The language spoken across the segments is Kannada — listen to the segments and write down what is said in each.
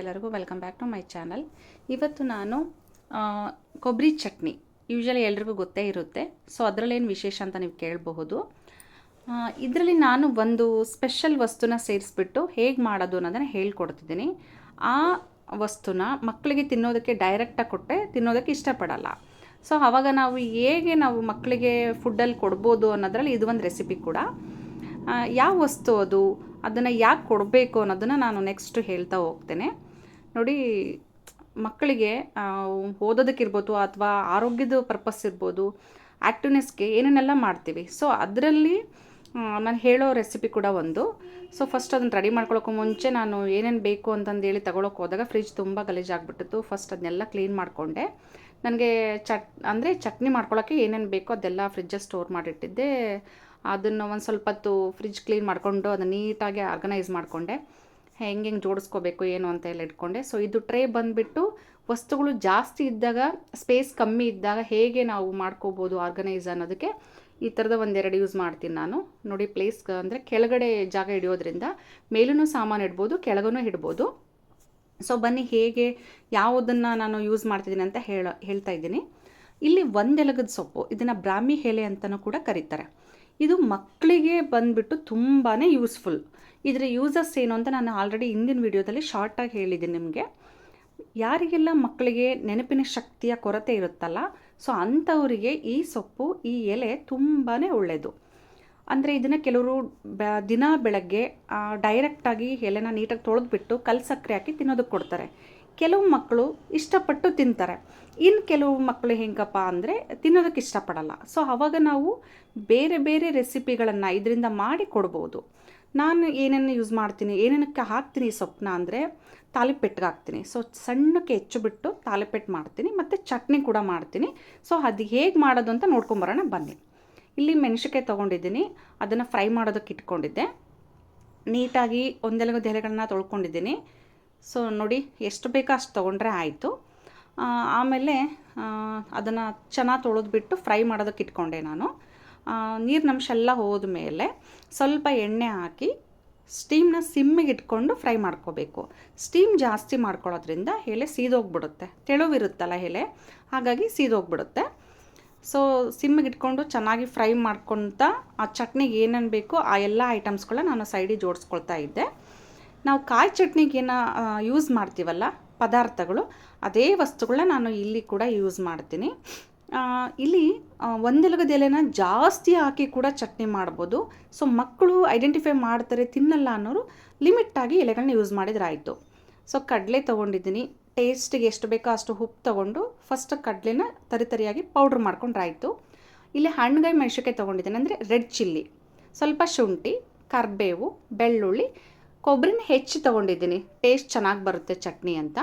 ಎಲ್ಲರಿಗೂ. Welcome back to my channel ಇವತ್ತು ನಾನು ಕೊಬ್ಬರಿ ಚಟ್ನಿ. ಯೂಶಲಿ ಎಲ್ರಿಗೂ ಗೊತ್ತೇ ಇರುತ್ತೆ. ಸೊ ಅದರಲ್ಲೇನು ವಿಶೇಷ ಅಂತ ನೀವು ಕೇಳಬಹುದು. ಇದರಲ್ಲಿ ನಾನು ಒಂದು ಸ್ಪೆಷಲ್ ವಸ್ತುನ ಸೇರಿಸ್ಬಿಟ್ಟು ಹೇಗೆ ಮಾಡೋದು ಅನ್ನೋದನ್ನು ಹೇಳ್ಕೊಡ್ತಿದ್ದೀನಿ. ಆ ವಸ್ತುನ ಮಕ್ಕಳಿಗೆ ತಿನ್ನೋದಕ್ಕೆ ಡೈರೆಕ್ಟಾಗಿ ಕೊಟ್ಟೆ ತಿನ್ನೋದಕ್ಕೆ ಇಷ್ಟಪಡಲ್ಲ. ಸೊ ಆವಾಗ ನಾವು ಹೇಗೆ ನಾವು ಮಕ್ಕಳಿಗೆ ಫುಡ್ಡಲ್ಲಿ ಕೊಡ್ಬೋದು ಅನ್ನೋದ್ರಲ್ಲಿ ಇದು ಒಂದು ರೆಸಿಪಿ ಕೂಡ. ಯಾವ ವಸ್ತು ಅದು? ಅದನ್ನು ಯಾಕೆ ಕೊಡಬೇಕು ಅನ್ನೋದನ್ನು ನಾನು ನೆಕ್ಸ್ಟ್ ಹೇಳ್ತಾ ಹೋಗ್ತೇನೆ. ನೋಡಿ, ಮಕ್ಕಳಿಗೆ ಓದೋದಕ್ಕಿರ್ಬೋದು ಅಥವಾ ಆರೋಗ್ಯದ ಪರ್ಪಸ್ ಇರ್ಬೋದು ಆ್ಯಕ್ಟಿವ್ನೆಸ್ಗೆ ಏನೇನೆಲ್ಲ ಮಾಡ್ತೀವಿ. ಸೊ ಅದರಲ್ಲಿ ನಾನು ಹೇಳೋ ರೆಸಿಪಿ ಕೂಡ ಒಂದು. ಸೊ ಫಸ್ಟ್ ಅದನ್ನು ರೆಡಿ ಮಾಡ್ಕೊಳ್ಳೋಕ್ಕೂ ಮುಂಚೆ ನಾನು ಏನೇನು ಬೇಕು ಅಂತಂದೇಳಿ ತಗೊಳಕ್ಕೆ ಹೋದಾಗ ಫ್ರಿಜ್ ತುಂಬ ಗಲೀಜಾಗ್ಬಿಟ್ಟಿತ್ತು. ಫಸ್ಟ್ ಅದನ್ನೆಲ್ಲ ಕ್ಲೀನ್ ಮಾಡಿಕೊಂಡೆ. ನನಗೆ ಚಟ್, ಅಂದರೆ ಚಟ್ನಿ ಮಾಡ್ಕೊಳ್ಳೋಕ್ಕೆ ಏನೇನು ಬೇಕೋ ಅದೆಲ್ಲ ಫ್ರಿಜ್ಜಲ್ಲಿ ಸ್ಟೋರ್ ಮಾಡಿಟ್ಟಿದ್ದೆ. ಅದನ್ನು ಒಂದು ಸ್ವಲ್ಪ ಹೊತ್ತು ಫ್ರಿಜ್ ಕ್ಲೀನ್ ಮಾಡಿಕೊಂಡು ಅದನ್ನು ನೀಟಾಗಿ ಆರ್ಗನೈಸ್ ಮಾಡಿಕೊಂಡೆ. ಹೆಂಗೆ ಹೆಂಗೆ ಜೋಡಿಸ್ಕೋಬೇಕು, ಏನು ಅಂತ ಎಲ್ಲ ಇಟ್ಕೊಂಡೆ. ಸೊ ಇದು ಟ್ರೇ ಬಂದುಬಿಟ್ಟು ವಸ್ತುಗಳು ಜಾಸ್ತಿ ಇದ್ದಾಗ ಸ್ಪೇಸ್ ಕಮ್ಮಿ ಇದ್ದಾಗ ಹೇಗೆ ನಾವು ಮಾಡ್ಕೋಬೋದು ಆರ್ಗನೈಸ್ ಅನ್ನೋದಕ್ಕೆ ಈ ಥರದ ಒಂದೆರಡು ಯೂಸ್ ಮಾಡ್ತೀನಿ ನಾನು. ನೋಡಿ ಪ್ಲೇಸ್ ಅಂದರೆ ಕೆಳಗಡೆ ಜಾಗ ಹಿಡಿಯೋದ್ರಿಂದ ಮೇಲೂ ಸಾಮಾನು ಇಡ್ಬೋದು ಕೆಳಗೂ ಇಡ್ಬೋದು ಸೊ ಬನ್ನಿ ಹೇಗೆ, ಯಾವುದನ್ನು ನಾನು ಯೂಸ್ ಮಾಡ್ತಿದ್ದೀನಿ ಅಂತ ಹೇಳ, ಹೇಳ್ತಾ ಇದ್ದೀನಿ. ಇಲ್ಲಿ ಒಂದೆಲಗದ ಸೊಪ್ಪು, ಇದನ್ನು ಬ್ರಾಹ್ಮಿ ಎಲೆ ಅಂತಲೂ ಕೂಡ ಕರೀತಾರೆ. ಇದು ಮಕ್ಕಳಿಗೆ ಬಂದ್ಬಿಟ್ಟು ತುಂಬಾ ಯೂಸ್ಫುಲ್ ಇದರ ಯೂಸಸ್ ಏನು ಅಂತ ನಾನು ಆಲ್ರೆಡಿ ಹಿಂದಿನ ವಿಡಿಯೋದಲ್ಲಿ ಶಾರ್ಟಾಗಿ ಹೇಳಿದ್ದೀನಿ ನಿಮಗೆ. ಯಾರಿಗೆಲ್ಲ ಮಕ್ಕಳಿಗೆ ನೆನಪಿನ ಶಕ್ತಿಯ ಕೊರತೆ ಇರುತ್ತಲ್ಲ ಸೊ ಅಂಥವರಿಗೆ ಈ ಸೊಪ್ಪು, ಈ ಎಲೆ ತುಂಬಾ ಒಳ್ಳೆಯದು ಅಂದರೆ ಇದನ್ನು ಕೆಲವರು ಬ, ದಿನ ಬೆಳಗ್ಗೆ ಡೈರೆಕ್ಟಾಗಿ ಎಲೆನ ನೀಟಾಗಿ ತೊಳೆದ್ಬಿಟ್ಟು ಕಲ್ ಸಕ್ಕರೆ ಹಾಕಿ ತಿನ್ನೋದಕ್ಕೆ ಕೊಡ್ತಾರೆ. ಕೆಲವು ಮಕ್ಕಳು ಇಷ್ಟಪಟ್ಟು ತಿಂತಾರೆ. ಇನ್ನು ಕೆಲವು ಮಕ್ಕಳು ಹೆಂಗಪ್ಪ ಅಂದರೆ ತಿನ್ನೋದಕ್ಕೆ ಇಷ್ಟಪಡಲ್ಲ. ಸೊ ಆವಾಗ ನಾವು ಬೇರೆ ಬೇರೆ ರೆಸಿಪಿಗಳನ್ನು ಇದರಿಂದ ಮಾಡಿ ಕೊಡ್ಬೋದು. ನಾನು ಏನೇನು ಯೂಸ್ ಮಾಡ್ತೀನಿ, ಏನೇನಕ್ಕೆ ಹಾಕ್ತೀನಿ ಸೊಪ್ಪನ್ನ ಅಂದರೆ ತಾಲಿಪೆಟ್ಟಿಗೆ ಹಾಕ್ತೀನಿ. ಸೊ ಸಣ್ಣಕ್ಕೆ ಹೆಚ್ಚು ಬಿಟ್ಟು ತಾಲಿಪೆಟ್ಟು ಮಾಡ್ತೀನಿ, ಮತ್ತು ಚಟ್ನಿ ಕೂಡ ಮಾಡ್ತೀನಿ. ಸೊ ಅದು ಹೇಗೆ ಮಾಡೋದು ಅಂತ ನೋಡ್ಕೊಂಬರೋಣ ಬನ್ನಿ. ಇಲ್ಲಿ ಮೆಣಸಿಕಾಯಿ ತೊಗೊಂಡಿದ್ದೀನಿ, ಅದನ್ನು ಫ್ರೈ ಮಾಡೋದಕ್ಕೆ ಇಟ್ಕೊಂಡಿದ್ದೆ. ನೀಟಾಗಿ ಒಂದೆಲಗದ ಎಲೆಗಳನ್ನ ತೊಳ್ಕೊಂಡಿದ್ದೀನಿ. ಸೊ ನೋಡಿ, ಎಷ್ಟು ಬೇಕೋ ಅಷ್ಟು ತೊಗೊಂಡ್ರೆ ಆಯಿತು. ಆಮೇಲೆ ಅದನ್ನು ಚೆನ್ನಾಗಿ ತೊಳೆದ್ಬಿಟ್ಟು ಫ್ರೈ ಮಾಡೋದಕ್ಕೆ ಇಟ್ಕೊಂಡೆ ನಾನು. ನೀರಿನಂಶ ಎಲ್ಲ ಹೋದ್ಮೇಲೆ ಸ್ವಲ್ಪ ಎಣ್ಣೆ ಹಾಕಿ ಸ್ಟೀಮ್ನ ಸಿಮ್ಮಿಗೆ ಇಟ್ಕೊಂಡು ಫ್ರೈ ಮಾಡ್ಕೋಬೇಕು. ಸ್ಟೀಮ್ ಜಾಸ್ತಿ ಮಾಡ್ಕೊಳ್ಳೋದ್ರಿಂದ ಎಲೆ ಸೀದೋಗ್ಬಿಡುತ್ತೆ. ತೆಳುವಿರುತ್ತಲ್ಲ ಎಲೆ, ಹಾಗಾಗಿ ಸೀದೋಗ್ಬಿಡುತ್ತೆ. ಸೊ, ಸಿಮ್ಮಿಗೆ ಇಟ್ಕೊಂಡು ಚೆನ್ನಾಗಿ ಫ್ರೈ ಮಾಡ್ಕೊತ ಆ ಚಟ್ನಿಗೆ ಏನೇನು ಬೇಕೋ ಆ ಎಲ್ಲ ಐಟಮ್ಸ್ಗಳನ್ನ ನಾನು ಸೈಡಿಗೆ ಜೋಡಿಸ್ಕೊಳ್ತಾ ಇದ್ದೆ. ನಾವು ಕಾಯಿ ಚಟ್ನಿಗೆ ಏನು ಯೂಸ್ ಮಾಡ್ತೀವಲ್ಲ ಪದಾರ್ಥಗಳು ಅದೇ ವಸ್ತುಗಳನ್ನ ನಾನು ಇಲ್ಲಿ ಕೂಡ ಯೂಸ್ ಮಾಡ್ತೀನಿ. ಇಲ್ಲಿ ಆ, ಒಂದೆಲಗದ ಎಲೆನ ಜಾಸ್ತಿ ಹಾಕಿ ಕೂಡ ಚಟ್ನಿ ಮಾಡ್ಬೋದು. ಸೊ ಮಕ್ಕಳು ಐಡೆಂಟಿಫೈ ಮಾಡ್ತಾರೆ ತಿನ್ನಲ್ಲ ಅನ್ನೋರು ಲಿಮಿಟ್ಟಾಗಿ ಎಲೆಗಳನ್ನ ಯೂಸ್ ಮಾಡಿದ್ರೆ ಆಯಿತು ಸೊ ಕಡಲೆ ತೊಗೊಂಡಿದ್ದೀನಿ. ಟೇಸ್ಟಿಗೆ ಎಷ್ಟು ಬೇಕೋ ಅಷ್ಟು ಉಪ್ಪು ತೊಗೊಂಡು ಫಸ್ಟ್ ಕಡಲೆನ ತರಿತರಿಯಾಗಿ ಪೌಡ್ರ್ ಮಾಡ್ಕೊಂಡ್ರೆ ಆಯಿತು ಇಲ್ಲಿ ಹಣ್ಣುಗಾಯಿ ಮೆಣಸಿನ್ಕಾಯಿ ತೊಗೊಂಡಿದ್ದೀನಿ. ಅಂದರೆ ರೆಡ್ ಚಿಲ್ಲಿ ಸ್ವಲ್ಪ ಶುಂಠಿ ಕರಿಬೇವು ಬೆಳ್ಳುಳ್ಳಿ ಕೊಬ್ಬರಿನ ಹೆಚ್ಚು ತೊಗೊಂಡಿದ್ದೀನಿ. ಟೇಸ್ಟ್ ಚೆನ್ನಾಗಿ ಬರುತ್ತೆ ಚಟ್ನಿ ಅಂತ.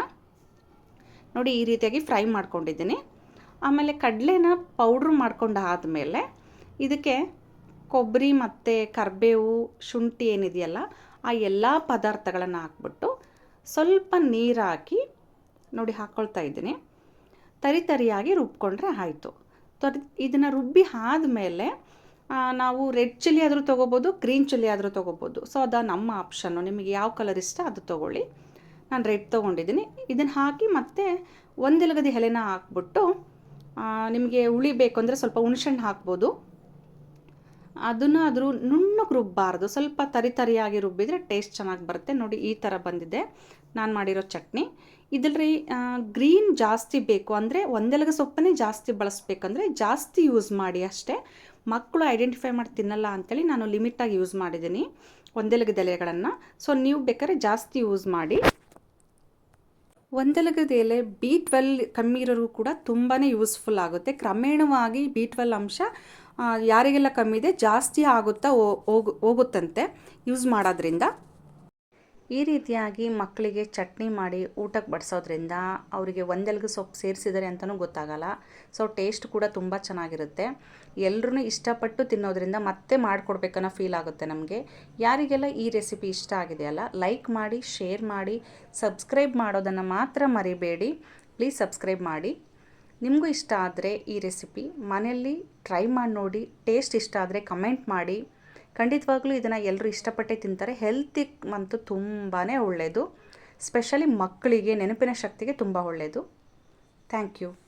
ನೋಡಿ, ಈ ರೀತಿಯಾಗಿ ಫ್ರೈ ಮಾಡ್ಕೊಂಡಿದ್ದೀನಿ. ಆಮೇಲೆ ಕಡಲೆನ ಪೌಡ್ರ್ ಮಾಡ್ಕೊಂಡು ಆದಮೇಲೆ ಇದಕ್ಕೆ ಕೊಬ್ಬರಿ ಮತ್ತು ಕರಿಬೇವು, ಶುಂಠಿ ಏನಿದೆಯಲ್ಲ, ಆ ಎಲ್ಲ ಪದಾರ್ಥಗಳನ್ನು ಹಾಕ್ಬಿಟ್ಟು ಸ್ವಲ್ಪ ನೀರು ಹಾಕಿ ನೋಡಿ ಹಾಕ್ಕೊಳ್ತಾ ಇದ್ದೀನಿ. ತರಿ ತರಿಯಾಗಿ ರುಬ್ಕೊಂಡ್ರೆ ಆಯಿತು. ತರಿ, ಇದನ್ನು ರುಬ್ಬಿ ಆದಮೇಲೆ ನಾವು ರೆಡ್ ಚಿಲ್ಲಿ ಆದರೂ ತೊಗೋಬೋದು, ಗ್ರೀನ್ ಚಿಲ್ಲಿ ಆದರೂ ತೊಗೋಬೋದು. ಸೊ ಅದು ನಮ್ಮ ಆಪ್ಷನ್ನು ನಿಮಗೆ ಯಾವ ಕಲರ್ ಇಷ್ಟ ಅದು ತೊಗೊಳ್ಳಿ. ನಾನು ರೆಡ್ ತೊಗೊಂಡಿದ್ದೀನಿ. ಇದನ್ನು ಹಾಕಿ ಮತ್ತೆ ಒಂದೆಲಗದಿ ಎಲೆನ ಹಾಕ್ಬಿಟ್ಟು ನಿಮಗೆ ಹುಳಿ ಬೇಕು ಅಂದರೆ ಸ್ವಲ್ಪ ಹುಣ್ಸೆಹಣ್ಣು ಹಾಕ್ಬೋದು. ಅದನ್ನು ಆದರೂ ನುಣ್ಣಗೆ ರುಬ್ಬಾರ್ದು. ಸ್ವಲ್ಪ ತರಿ ತರಿಯಾಗಿ ರುಬ್ಬಿದರೆ ಟೇಸ್ಟ್ ಚೆನ್ನಾಗಿ ಬರುತ್ತೆ. ನೋಡಿ, ಈ ಥರ ಬಂದಿದೆ. ನಾನು ಮಾಡಿರೋ ಚಟ್ನಿ. ಇದರಲ್ಲಿ ಗ್ರೀನ್ ಜಾಸ್ತಿ ಬೇಕು ಅಂದರೆ ಒಂದೆಲಗ ಸೊಪ್ಪನ್ನೇ ಜಾಸ್ತಿ ಬಳಸಬೇಕಂದ್ರೆ ಜಾಸ್ತಿ ಯೂಸ್ ಮಾಡಿ ಅಷ್ಟೇ. ಮಕ್ಕಳು ಐಡೆಂಟಿಫೈ ಮಾಡಿ ತಿನ್ನಲ್ಲ ಅಂತೇಳಿ ನಾನು ಲಿಮಿಟಾಗಿ ಯೂಸ್ ಮಾಡಿದ್ದೀನಿ. ಒಂದೆಲಗದ ಎಲೆಗಳನ್ನು. ಸೊ ನೀವು ಬೇಕಾದ್ರೆ ಜಾಸ್ತಿ ಯೂಸ್ ಮಾಡಿ. ಒಂದೆಲಗದ ಎಲೆ ಬಿ ಟ್ವೆಲ್ ಕಮ್ಮಿ ಇರೋರು ಕೂಡ ತುಂಬಾ ಯೂಸ್ಫುಲ್ ಆಗುತ್ತೆ. ಕ್ರಮೇಣವಾಗಿ ಬಿ ಟ್ವೆಲ್ ಅಂಶ ಯಾರಿಗೆಲ್ಲ ಕಮ್ಮಿ ಇದೆ ಜಾಸ್ತಿ ಆಗುತ್ತಾ ಹೋಗುತ್ತಂತೆ ಯೂಸ್ ಮಾಡೋದ್ರಿಂದ. ಈ ರೀತಿಯಾಗಿ ಮಕ್ಕಳಿಗೆ ಚಟ್ನಿ ಮಾಡಿ ಊಟಕ್ಕೆ ಬಡಿಸೋದ್ರಿಂದ ಅವರಿಗೆ ಒಂದೆಲ್ಗೆ ಸೊಪ್ಪು ಸೇರಿಸಿದ್ದಾರೆ ಅಂತಲೂ ಗೊತ್ತಾಗಲ್ಲ. ಸೊ ಟೇಸ್ಟ್ ಕೂಡ ತುಂಬ ಚೆನ್ನಾಗಿರುತ್ತೆ. ಎಲ್ಲರೂ ಇಷ್ಟಪಟ್ಟು ತಿನ್ನೋದ್ರಿಂದ ಮತ್ತೆ ಮಾಡಿಕೊಡ್ಬೇಕನ್ನೋ ಫೀಲ್ ಆಗುತ್ತೆ ನಮಗೆ. ಯಾರಿಗೆಲ್ಲ ಈ ರೆಸಿಪಿ ಇಷ್ಟ ಆಗಿದೆಯಲ್ಲ ಲೈಕ್ ಮಾಡಿ ಶೇರ್ ಮಾಡಿ ಸಬ್ಸ್ಕ್ರೈಬ್ ಮಾಡೋದನ್ನು ಮಾತ್ರ ಮರಿಬೇಡಿ. ಪ್ಲೀಸ್ ಸಬ್ಸ್ಕ್ರೈಬ್ ಮಾಡಿ. ನಿಮಗೂ ಇಷ್ಟ ಆದರೆ ಈ ರೆಸಿಪಿ ಮನೆಯಲ್ಲಿ ಟ್ರೈ ಮಾಡಿ ನೋಡಿ ಟೇಸ್ಟ್ ಇಷ್ಟ ಆದರೆ ಕಮೆಂಟ್ ಮಾಡಿ. ಖಂಡಿತವಾಗ್ಲೂ ಇದನ್ನು ಎಲ್ಲರೂ ಇಷ್ಟಪಟ್ಟೆ ತಿಂತಾರೆ. ಹೆಲ್ತಿಗೆ ಅಂತೂ ತುಂಬಾ ಒಳ್ಳೆಯದು ಸ್ಪೆಷಲಿ ಮಕ್ಕಳಿಗೆ ನೆನಪಿನ ಶಕ್ತಿಗೆ ತುಂಬ ಒಳ್ಳೆಯದು ಥ್ಯಾಂಕ್ ಯು